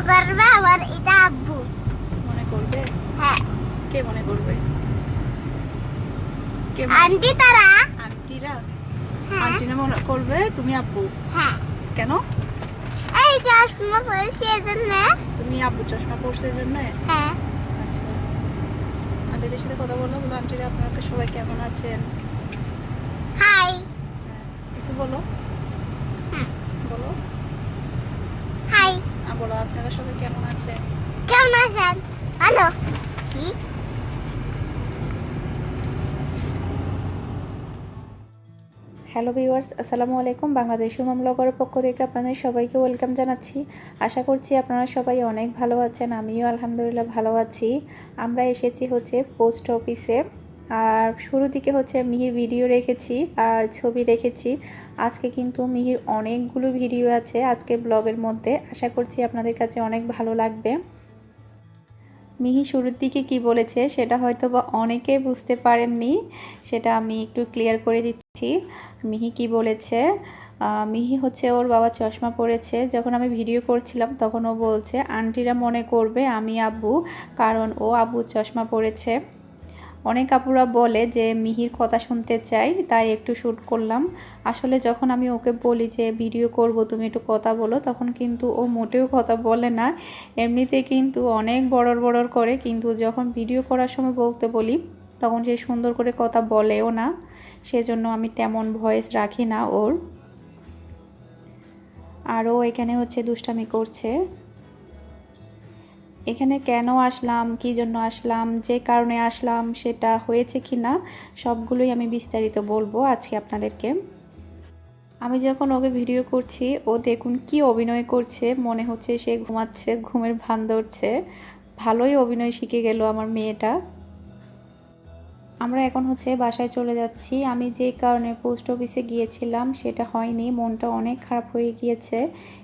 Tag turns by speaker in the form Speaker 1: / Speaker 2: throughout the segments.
Speaker 1: করবে আবার এটা আব্বু।
Speaker 2: মনে করবে?
Speaker 1: হ্যাঁ।
Speaker 2: কে মনে করবে? কে
Speaker 1: আন্টি তারা?
Speaker 2: আন্টিরা?
Speaker 1: হ্যাঁ।
Speaker 2: আন্টিরা মনে করবে? তুমি আব্বু।
Speaker 1: হ্যাঁ।
Speaker 2: কেন?
Speaker 1: এই চশমা পরেছি এজন্য।
Speaker 2: তুমি আব্বু চশমা পড়ছে জন্য
Speaker 1: হ্যাঁ।
Speaker 2: আচ্ছা। আন্টিদের সাথে কথা বলো বলো আন্টিরা আপনারা সবাই কেমন আছেন?
Speaker 1: হাই।
Speaker 2: কিছু বলো
Speaker 1: হুম।
Speaker 2: বলো
Speaker 1: হাই
Speaker 2: আ, বলো আপনারা সবাই কেমন আছেন?
Speaker 1: কেমন আছেন? ভালো। কি?
Speaker 2: হ্যালো ভিউয়ার্স আসসালামু আলাইকুম। বাংলাদেশ হোম ব্লগের পক্ষ থেকে আপনাদের সবাইকে ওয়েলকাম জানাচ্ছি। আশা করছি আপনারা সবাই অনেক ভালো আছেন আমিও আলহামদুলিল্লাহ ভালো আছি। আমরা এসেছি হচ্ছে পোস্ট অফিসে। আর শুরু দিকে হচ্ছে মিহির ভিডিও রেখেছি আর ছবি রেখেছি। আজকে কিন্তু মিহির অনেকগুলো ভিডিও আছে আজকের ব্লগের মধ্যে। আশা করছি আপনাদের কাছে অনেক ভালো লাগবে। মিহি শুরুর দিকে কি বলেছে সেটা হয়তো বা অনেকে বুঝতে পারেননি, সেটা আমি একটু ক্লিয়ার করে দিচ্ছি। মিহি কি বলেছে? মিহি হচ্ছে ওর বাবা চশমা পরেছে। যখন আমি ভিডিও করছিলাম তখন ও বলছে, আন্টিরা মনে করবে আমি আব্বু, কারণ ও আব্বু চশমা পরেছে। অনেক আপুরা বলে যে, মিহির কথা শুনতে চাই, তাই একটু শ্যুট করলাম। আসলে যখন আমি ওকে বলি যে, ভিডিও করব, তুমি একটু কথা বলো, তখন কিন্তু ও মোটেও কথা বলে না। এমনিতে কিন্তু অনেক বড়র বড়র করে, কিন্তু যখন ভিডিও করার সময় বলতে বলি, তখন সে সুন্দর করে কথা বলেও না। সেজন্য আমি তেমন ভয়েস রাখি না ওর। আরও এখানে হচ্ছে দুষ্টামি করছে। এখানে কেন আসলাম, কী জন্য আসলাম, যে কারণে আসলাম, সেটা হয়েছে কি না, সবগুলোই আমি বিস্তারিত বলব আজকে আপনাদেরকে। আমি যখন ওকে ভিডিও করছি, ও দেখুন কি অভিনয় করছে, মনে হচ্ছে সে ঘুমাচ্ছে, ঘুমের ভান ধরছে। ভালোই অভিনয় শিখে গেল আমার মেয়েটা। আমরা এখন হচ্ছে বাসায় চলে যাচ্ছি। আমি যে কারণে পোস্ট অফিসে গিয়েছিলাম, সেটা হয়নি, মনটা অনেক খারাপ হয়ে গিয়েছে,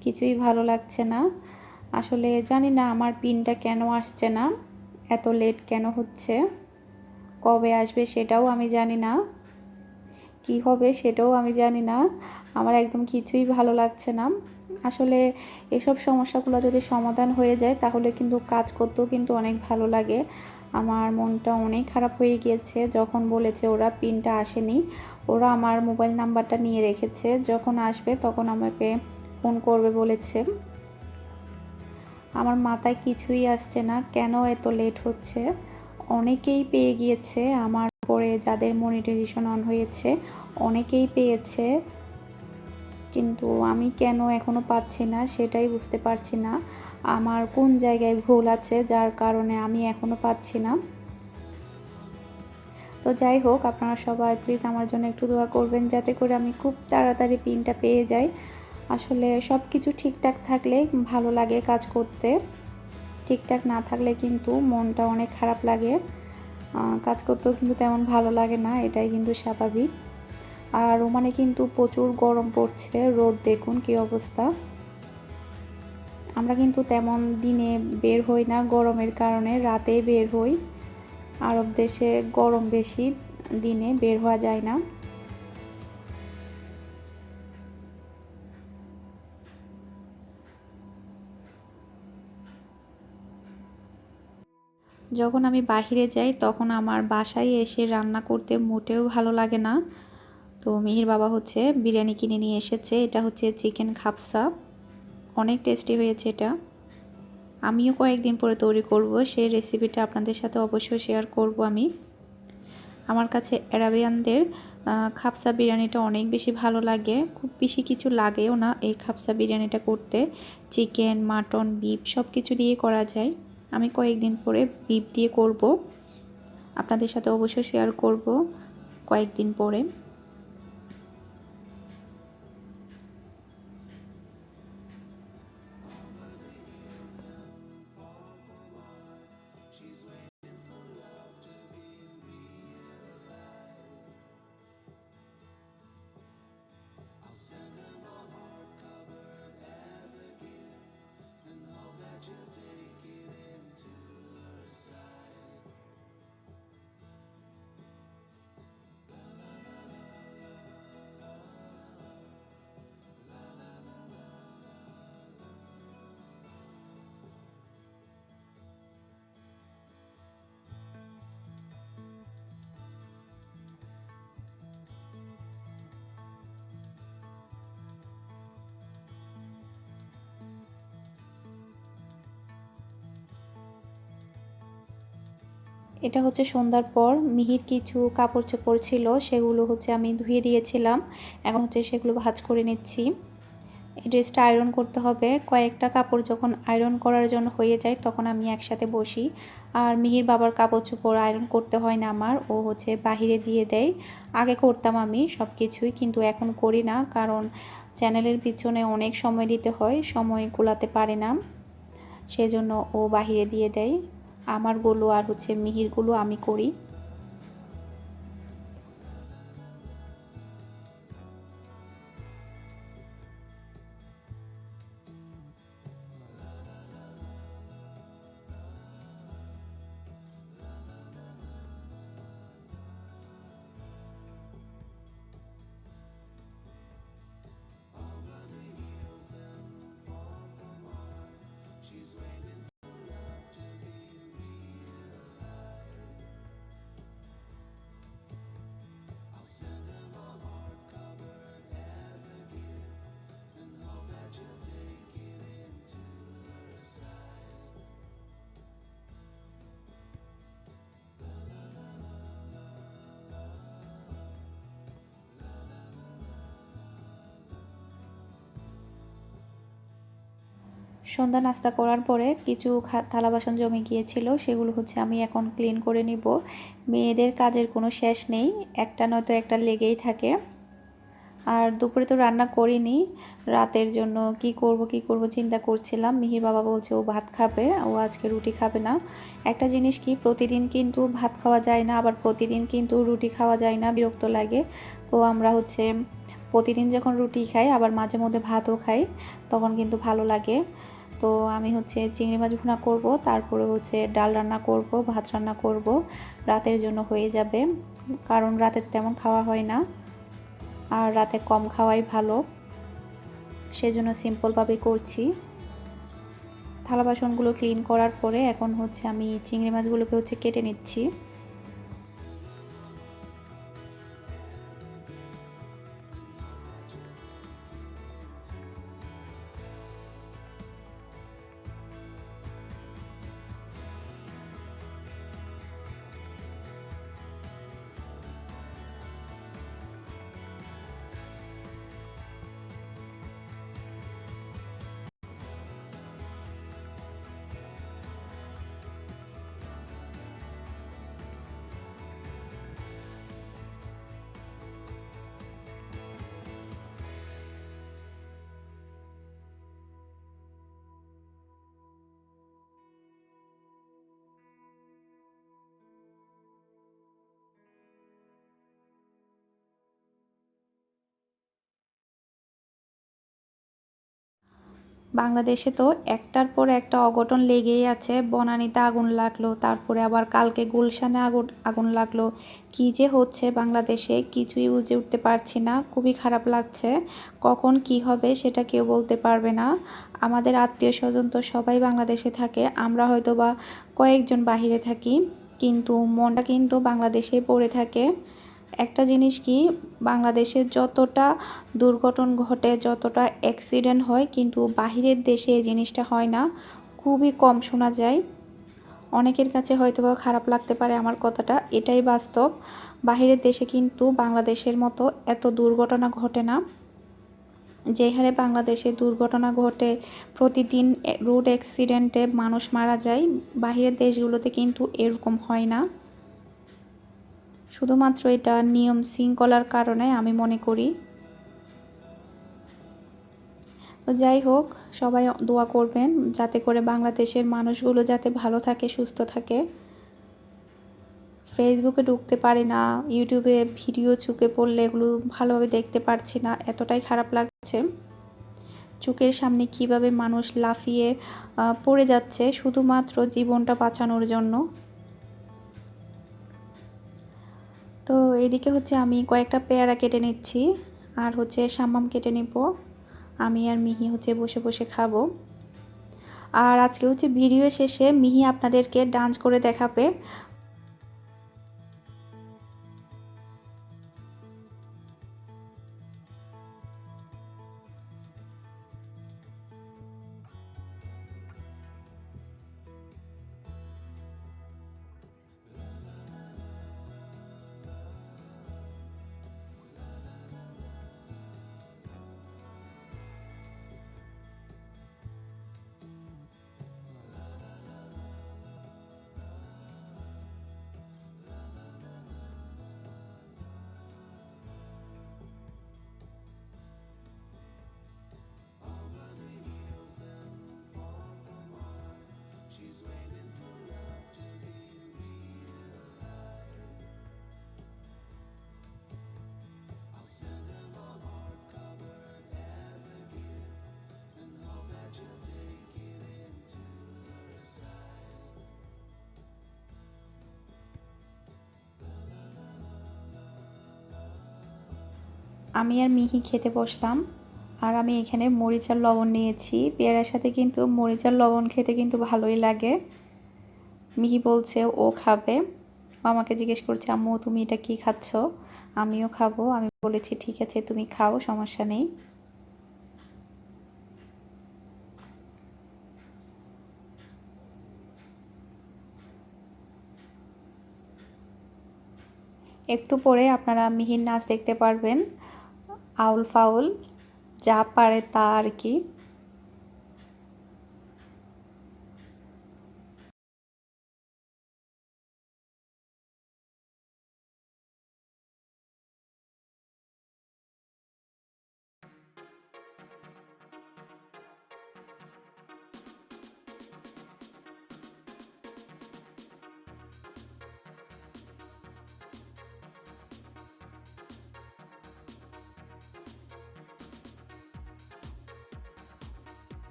Speaker 2: কিছুই ভালো লাগছে না। আসলে জানি না আমার পিনটা কেন আসছে না, এত লেট কেন হচ্ছে, কবে আসবে সেটাও আমি জানি না, কি হবে সেটাও আমি জানি না, আমার একদম কিছুই ভালো লাগছে না। আসলে এসব সমস্যাগুলো যদি সমাধান হয়ে যায় তাহলে কিন্তু কাজ করতেও কিন্তু অনেক ভালো লাগে। আমার মনটা অনেক খারাপ হয়ে গিয়েছে, যখন বলেছে ওরা পিনটা আসেনি, ওরা আমার মোবাইল নাম্বারটা নিয়ে রেখেছে, যখন আসবে তখন আমাকে ফোন করবে বলেছে। আমার মাথায় কিছুই আসছে না। কেন এত লেট হচ্ছে? অনেকেই পেয়ে গিয়েছে আমার পরে যাদের মনিটাইজেশন অন হয়েছে, অনেকেই পেয়েছে। কিন্তু আমি কেন এখনও পাচ্ছি না সেটাই বুঝতে পারছি না। আমার কোন জায়গায় ভুল আছে যার কারণে আমি এখনও পাচ্ছি না। তো যাই হোক, আপনারা সবাই প্লিজ আমার জন্য একটু দোয়া করবেন যাতে করে আমি খুব তাড়াতাড়ি পিনটা পেয়ে যাই। আসলে সব কিছু ঠিকঠাক থাকলে ভালো লাগে কাজ করতে। ঠিকঠাক না থাকলে কিন্তু মনটা অনেক খারাপ লাগে। কাজ করতেও কিন্তু তেমন ভালো লাগে না, এটাই কিন্তু স্বাভাবিক। আর ওমানে কিন্তু প্রচুর গরম পড়ছে, রোদ দেখুন কি অবস্থা। আমরা কিন্তু তেমন দিনে বের হই না গরমের কারণে, রাতেই বের হই। আরব দেশে গরম বেশি, দিনে বের হওয়া যায় না। যখন আমি বাহিরে যাই, তখন আমার বাসায় এসে রান্না করতে মোটেও ভালো লাগে না। তো মিহির বাবা হচ্ছে বিরিয়ানি কিনে নিয়ে এসেছে। এটা হচ্ছে চিকেন খাপসা। অনেক টেস্টি হয়েছে এটা। আমিও কয়েকদিন পরে তৈরি করব। সেই রেসিপিটা আপনাদের সাথে অবশ্যই শেয়ার করব আমি। আমার কাছে অ্যারাবিয়ানদের খাপসা বিরিয়ানিটা অনেক বেশি ভালো লাগে। খুব বেশি কিছু লাগেও না এই খাপসা বিরিয়ানিটা করতে। চিকেন, মাটন বিফ সব কিছু দিয়ে করা যায়। আমি কয়েকদিন পরে বিপ দিয়ে করব। আপনাদের সাথে অবশ্যই শেয়ার করব কয়েকদিন পরে। এটা হচ্ছে সন্ধ্যার পর, মিহির কিছু কাপড় চোপড় ছিল, সেগুলো হচ্ছে আমি ধুয়ে দিয়েছিলাম। এখন হচ্ছে সেগুলো ভাঁজ করে নিচ্ছি। এই ড্রেসটা আয়রন করতে হবে। কয়েকটা কাপড় যখন আয়রন করার জন্য হয়ে যায়, তখন আমি একসাথে বসি। আর মিহির বাবার কাপড় চোপড় আয়রন করতে হয় না আমার, ও হচ্ছে বাহিরে দিয়ে দেয়। আগে করতাম আমি সব কিছুই কিন্তু এখন করি না, কারণ চ্যানেলের পিছনে অনেক সময় দিতে হয়, সময় কুলাতে পারে না। সেজন্য ও বাহিরে দিয়ে দেয়। আমারগুলো আর হচ্ছে মিহিরগুলো আমি করি। সন্ধ্যা নাস্তা করার পরে কিছু থালা বাসন জমে গিয়েছিল, সেগুলো হচ্ছে আমি এখন ক্লিন করে নিব। মেয়েদের কাজের কোনো শেষ নেই, একটা নয়তো একটা লেগেই থাকে। আর দুপুরে তো রান্না করিনি, রাতের জন্য কি করব কি করব চিন্তা করছিলাম। মিহির বাবা বলছে, ও ভাত খাবে, ও আজকে রুটি খাবে না। একটা জিনিস কি, প্রতিদিন কিন্তু ভাত খাওয়া যায় না, আবার প্রতিদিন কিন্তু রুটি খাওয়া যায় না, বিরক্ত লাগে। তো আমরা হচ্ছে প্রতিদিন যখন রুটি খাই, আবার মাঝে মধ্যে ভাতও খাই, তখন কিন্তু ভালো লাগে। তো আমি হচ্ছে চিংড়ি মাছ ভুনা করব, তারপরে হচ্ছে ডাল রান্না করব, ভাত রান্না করব, রাতের জন্য হয়ে যাবে। কারণ রাতে তেমন খাওয়া হয় না, আর রাতে কম খাওয়াই ভালো। সেজন্য সিম্পলভাবে করছি। থালা বাসনগুলো ক্লিন করার পরে এখন হচ্ছে আমি চিংড়ি মাছগুলোকে হচ্ছে কেটে নিচ্ছি। বাংলাদেশে তো একটার পর একটা অঘটন লেগেই আছে। বনানীতে আগুন লাগল, তারপরে আবার কালকে গুলশানে আগুন আগুন লাগল। কী যে হচ্ছে বাংলাদেশে, কিছুই বুঝে উঠতে পারছি না। খুবই খারাপ লাগছে। কখন কি হবে সেটা কেউ বলতে পারবে না। আমাদের আত্মীয় স্বজন তো সবাই বাংলাদেশে থাকে, আমরা হয়তো বা কয়েকজন বাহিরে থাকি, কিন্তু মনটা কিন্তু বাংলাদেশেই পড়ে থাকে। একটা জিনিস কি, বাংলাদেশে যতটা দুর্ঘটন ঘটে, যতটা অ্যাক্সিডেন্ট হয়, কিন্তু বাহিরের দেশে এই জিনিসটা হয় না। খুবই কম শোনা যায়। অনেকের কাছে হয়তো বা খারাপ লাগতে পারে আমার কথাটা, এটাই বাস্তব। বাহিরের দেশে কিন্তু বাংলাদেশের মতো এত দুর্ঘটনা ঘটে না। যে হারে বাংলাদেশে দুর্ঘটনা ঘটে, প্রতিদিন রোড অ্যাক্সিডেন্টে মানুষ মারা যায়, বাহিরের দেশগুলোতে কিন্তু এরকম হয় না। শুধুমাত্র এটা নিয়ম শৃঙ্খলার কারণে আমি মনে করি। তো যাই হোক, সবাই দোয়া করবেন যাতে করে বাংলাদেশের মানুষগুলো যাতে ভালো থাকে, সুস্থ থাকে। ফেসবুকে ঢুকতে পারি না ইউটিউবে ভিডিও চুকে পড়লে এগুলো ভালোভাবে দেখতে পারছি না, এতটাই খারাপ লাগছে। চোখের সামনে কীভাবে মানুষ লাফিয়ে পড়ে যাচ্ছে শুধুমাত্র জীবনটা বাঁচানোর জন্য। তো এদিকে হচ্ছে আমি কয়েকটা পেয়ারা কেটে নিচ্ছি। আর হচ্ছে সাম্মাম কেটে নেব। আমি আর মিহি হচ্ছে বসে বসে খাব। আর আজকে হচ্ছে ভিডিও শেষে মিহি আপনাদেরকে ডান্স করে দেখাবে। আমি আর মিহি খেতে বসলাম। আর আমি এখানে মরিচার লবণ নিয়েছি। পেয়ারার সাথে কিন্তু মরিচার লবণ খেতে কিন্তু ভালোই লাগে। মিহি বলছে, ও খাবে। আমাকে জিজ্ঞেস করছে, আম্মু, তুমি এটা কি খাচ্ছ? আমিও খাব। আমি বলেছি, ঠিক আছে, তুমি খাও, সমস্যা নেই। একটু পরে আপনারা মিহির নাচ দেখতে পারবেন। আউল ফাউল যা পারে তা আর কি।